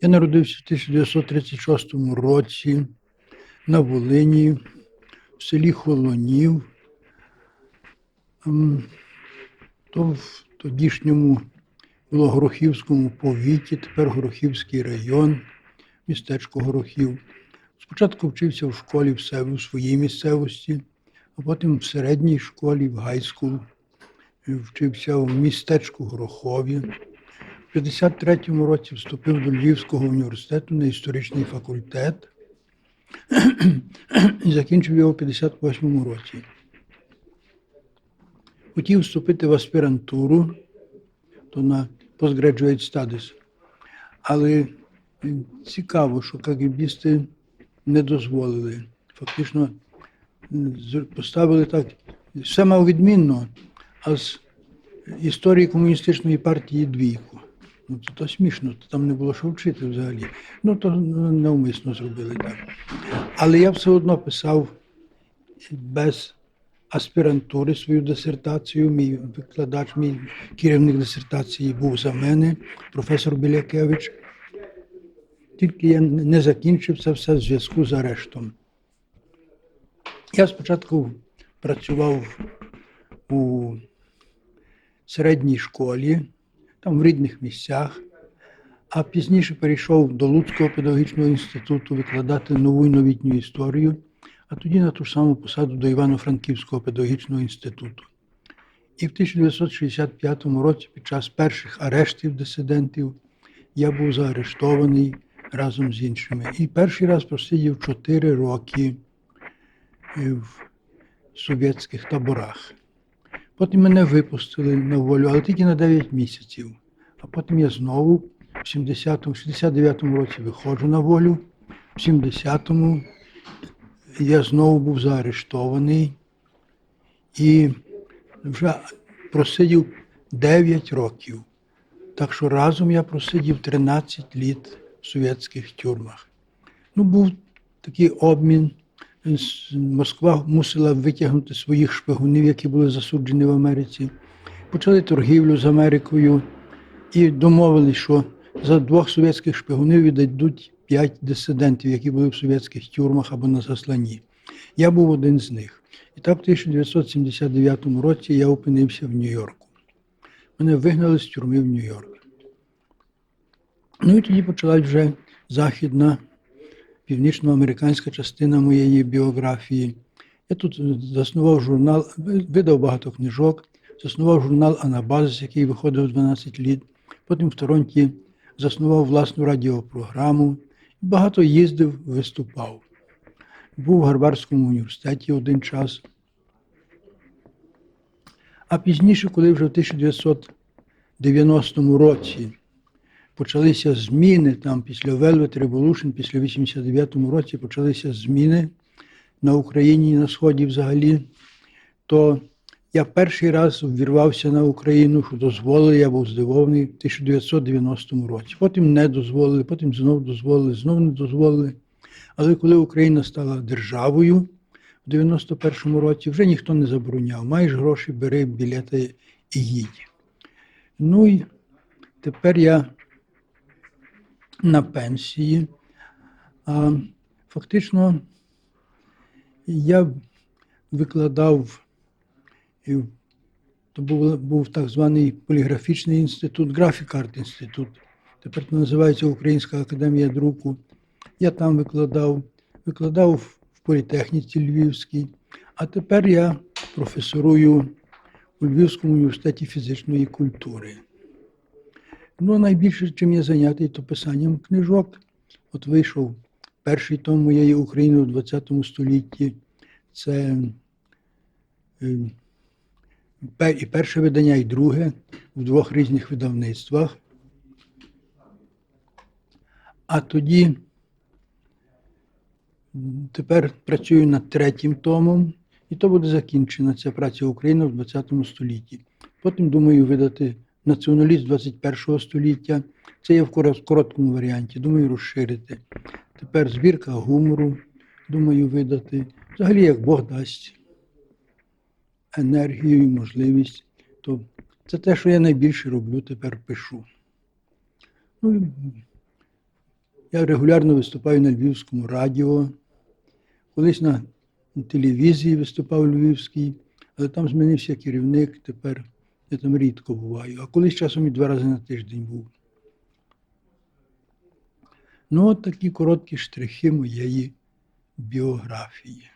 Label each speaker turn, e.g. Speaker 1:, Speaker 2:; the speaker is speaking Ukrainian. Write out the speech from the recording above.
Speaker 1: Я народився в 1936 році на Волині, в селі Холонів. То в тодішньому було Горохівському повіті, тепер Горохівський район, містечко Горохів. Спочатку вчився в школі в себе, у своїй місцевості, а потім в середній школі, в гайскул. Вчився в містечку Горохові. У 53-му році вступив до Львівського університету на історичний факультет і закінчив його у 58-му році. Хотів вступити в аспірантуру, то на postgraduate studies. Але цікаво, що КГБісти не дозволили. Фактично поставили так, все мав відмінно, а з історії комуністичної партії двійку. Ну, то, то смішно, то там не було що вчити взагалі. Ну, то навмисно зробили так. Але я все одно писав без аспірантури свою дисертацію. Мій викладач, мій керівник дисертації був за мене, професор Білякевич. Тільки я не закінчив це все в зв'язку з арештом. Я спочатку працював у середній школі, там в рідних місцях, а пізніше перейшов до Луцького педагогічного інституту викладати нову і новітню історію, а тоді на ту ж саму посаду до Івано-Франківського педагогічного інституту. І в 1965 році, під час перших арештів дисидентів, я був заарештований разом з іншими. І перший раз просидів 4 роки е, в совєтських таборах. Потім мене випустили на волю, але тільки на 9 місяців. А потім я знову в 70-му, 69-му році виходжу на волю, в 70-му я знову був заарештований і вже просидів 9 років. Так що разом я просидів 13 літ в совєтських тюрмах. Ну, був такий обмін. Москва мусила витягнути своїх шпигунів, які були засуджені в Америці. Почали торгівлю з Америкою і домовились, що за двох совєтських шпигунів віддадуть п'ять дисидентів, які були в совєтських тюрмах або на засланні. Я був один з них. І так в 1979 році я опинився в Нью-Йорку. Мене вигнали з тюрми в Нью-Йорк. Ну і тоді почалась вже західна північноамериканська частина моєї біографії. Я тут заснував журнал, видав багато книжок, заснував журнал Анабазис, який виходив 12 літ. Потім в Торонті заснував власну радіопрограму. Багато їздив, виступав. Був в Гарвардському університеті один час. А пізніше, коли вже в 1990 році почалися зміни там після Velvet Revolution, після 89-му році почалися зміни на Україні і на Сході взагалі, то я перший раз ввірвався на Україну, що дозволили, я був здивований в 1990 році. Потім не дозволили, потім знову дозволили, знову не дозволили. Але коли Україна стала державою в 91-му році, вже ніхто не забороняв. Маєш гроші, бери білети і їдь. Ну і тепер я на пенсії. А фактично я викладав, то був, був так званий поліграфічний інститут, графік арт інститут. Тепер це називається Українська академія друку. Я там викладав, викладав в політехніці Львівській, а тепер я професорую у Львівському університеті фізичної культури. Ну, найбільше, чим я зайнятий, то писанням книжок. От вийшов перший том моєї України у ХХ столітті. Це е, і перше видання, і друге в двох різних видавництвах. А тоді тепер працюю над третім томом, і то буде закінчена ця праця Україна в ХХ столітті. Потім думаю видати націоналіст 21 століття. Це є в корот- короткому варіанті. Думаю, розширити. Тепер збірка гумору, думаю, видати. Взагалі, як Бог дасть енергію і можливість, то це те, що я найбільше роблю, тепер пишу. Ну, Я регулярно виступаю на Львівському радіо. Колись на телевізії виступав Львівський, але там змінився керівник, тепер я там рідко буваю. А колись часом і два рази на тиждень був. Ну, от такі короткі штрихи моєї біографії.